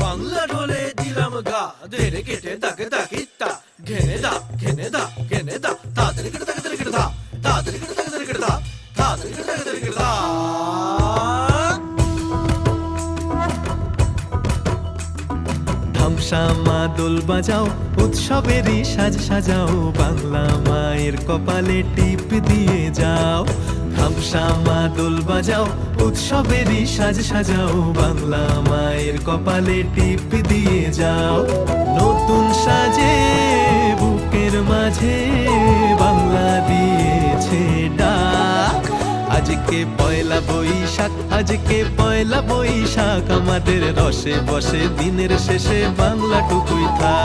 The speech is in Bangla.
বাংলা ঢোলে দিলাম গা, ধেরে কেটে তাকে তাকি তা ঘেনে দা ঘেনে দা ঘেনে দা, তাড়াতাড়ি তাকে তাড়ি দা, তাড়াতাড়ি তাকে তাড়ি দা, তাড়াতাড়ি তাকে তাড়ি দা। ধামসা দোল বাজাও, উৎসবেরই সাজ সাজাও, বাংলা মায়ের কপালে টিপ দিয়ে যাও। ধামসা মা দোল বাজাও, উৎসবেরই সাজ সাজাও, বাংলা মায়ের কপালে টিপ দিয়ে যাও। নতুন সাজে, বুকের মাঝে বাংলা দিয়েছে ডাক। আজকে পয়লা বৈশাখ, আজকে পয়লা বৈশাখ, আমাদের রসে বসে, দিনের শেষে বাংলা টুকুই থাক।